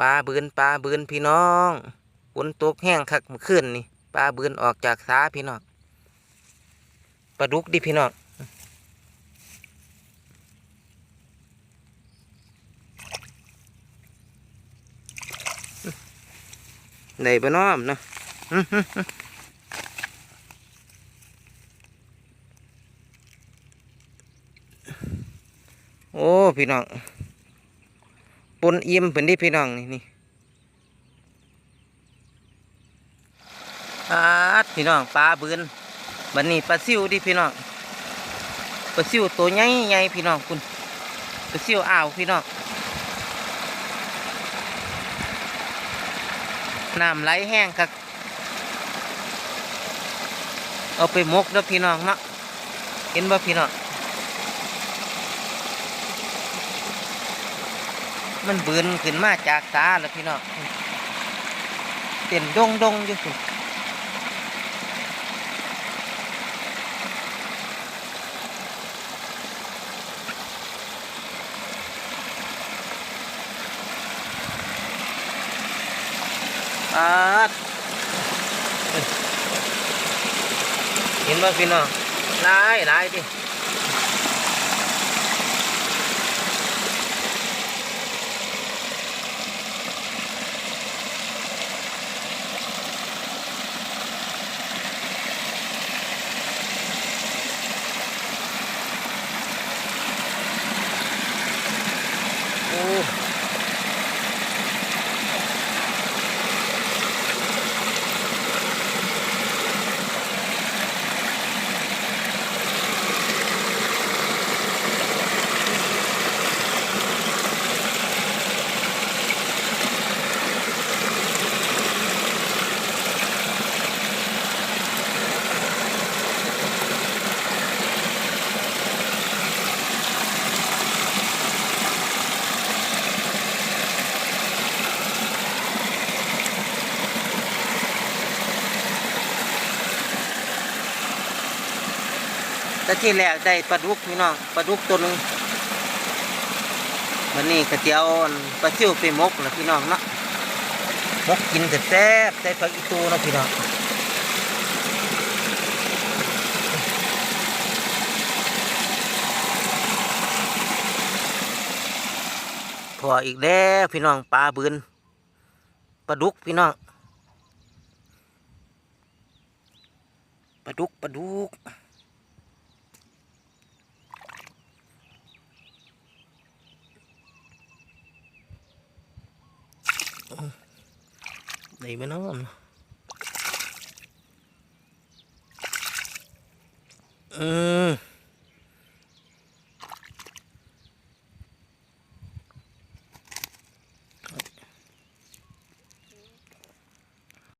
ปลาบืนปลาบืนพี่น้องฝนตกแห้งคักเมื่อคืนนี่ปลาบืนออกจากสาพี่น้องปลาดุกดิพี่น้องได้บ่น้อมเนาะโอ้ พี่น้อง ปนอี่มเป็นที่พี่น้องนี่นี่ปลาดพี่น้องปลาบืนบันนี้ปลาซิวดิพี่น้องปลาซิวตัวใหญ่ใหญ่พี่น้องคุณปลาซิวอ่าวพี่น้องน้ำไหลแห้งครับเอาไปมกเด้อพี่น้องเนาะเห็นบ่พี่น้อง มันบืนขึ้นมาจากสาแล้วพี่น้องเต้นดงดงอยู่สิปาดเอ้ยเห็นบ่พี่น้องหลายหลายดิ โอ้ แต่ที่แรกได้ปลาดุกพี่น้องปลาดุกตัวหนึงวันนี้ก็เจียวปลาซิวไปมกแล้วพี่น้องเนาะมกกินแต่แซ่บใส่ผักอีตูนะพี่น้องพออีกแล้วพี่น้องปลาบืนปลาดุกพี่น้องปลาดุกปลาดุก ดีไหมนอนอื